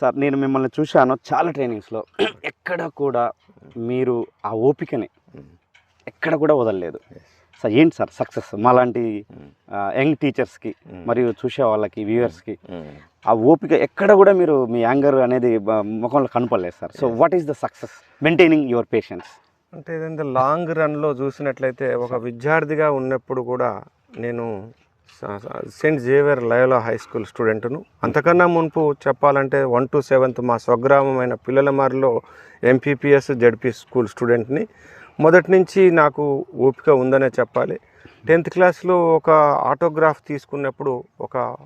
Sir నేను మిమ్మల్ని చూశాను చాలా ట్రైనింగ్స్లో. ఎక్కడ కూడా మీరు ఆ ఓపికని ఎక్కడ కూడా వదలలేదు. సార్ ఏంటి సార్ సక్సెస్? మాలాంటి యంగ్ టీచర్స్కి మరియు చూసే వాళ్ళకి వ్యూవర్స్కి ఆ ఓపిక ఎక్కడ కూడా మీరు మీ యాంగర్ అనేది ముఖంలో కనపడలేదు sir. So what is the success maintaining your patience అంటే లాంగ్ రన్లో చూసినట్లయితే ఒక విద్యార్థిగా ఉన్నప్పుడు కూడా నేను Saint Xavier Loyola high school స్టూడెంట్ను. అంతకన్నా మునుపు చెప్పాలంటే వన్ టు సెవెంత్ మా స్వగ్రామమైన పిల్లలమారిలో ఎంపీపీఎస్ జడ్పీ స్కూల్ స్టూడెంట్ని. మొదటి నుంచి నాకు ఓపిక ఉందనే చెప్పాలి. టెన్త్ క్లాస్లో ఒక ఆటోగ్రాఫ్ తీసుకున్నప్పుడు ఒక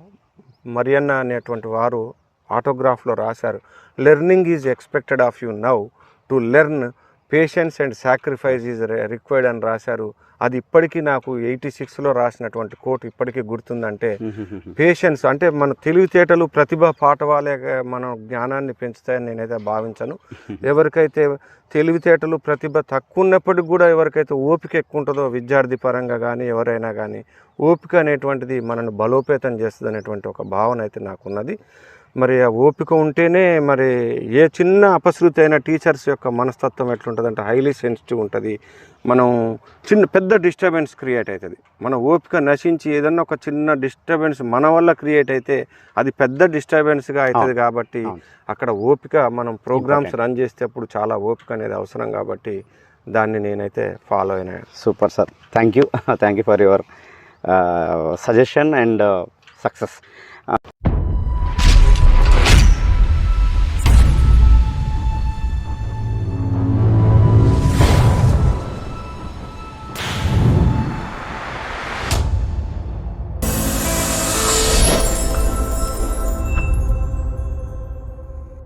మరియన్న అనేటువంటి వారు ఆటోగ్రాఫ్లో రాశారు. Learning is expected of you now. To learn patience and sacrifice is required అని రాశారు. అది ఇప్పటికీ నాకు ఎయిటీ సిక్స్లో రాసినటువంటి కోట్ ఇప్పటికీ గుర్తుందంటే పేషెన్స్ అంటే మన తెలివితేటలు ప్రతిభ పాఠవాలే మన జ్ఞానాన్ని పెంచుతాయని నేనైతే భావించను. ఎవరికైతే తెలివితేటలు ప్రతిభ తక్కువ ఉన్నప్పటికి కూడా ఎవరికైతే ఓపిక ఎక్కువ ఉంటుందో విద్యార్థి పరంగా కానీ ఎవరైనా కానీ ఓపిక అనేటువంటిది మనను బలోపేతం చేస్తుంది అనేటువంటి ఒక భావన అయితే నాకున్నది. మరి ఆ ఓపిక ఉంటేనే మరి ఏ చిన్న అపశృతి అయిన టీచర్స్ యొక్క మనస్తత్వం ఎట్లుంటుంది అంటే హైలీ సెన్సిటివ్ ఉంటుంది. మనం చిన్న పెద్ద డిస్టర్బెన్స్ క్రియేట్ అవుతుంది మన ఓపిక నశించి ఏదన్నా ఒక చిన్న డిస్టర్బెన్స్ మన వల్ల క్రియేట్ అయితే అది పెద్ద డిస్టర్బెన్స్గా అవుతుంది కాబట్టి. అక్కడ ఓపిక మనం ప్రోగ్రామ్స్ రన్ చేసేటప్పుడు చాలా ఓపిక అనేది అవసరం కాబట్టి దాన్ని నేనైతే ఫాలో అయినా. Super sir. Thank you thank you for your suggestion and success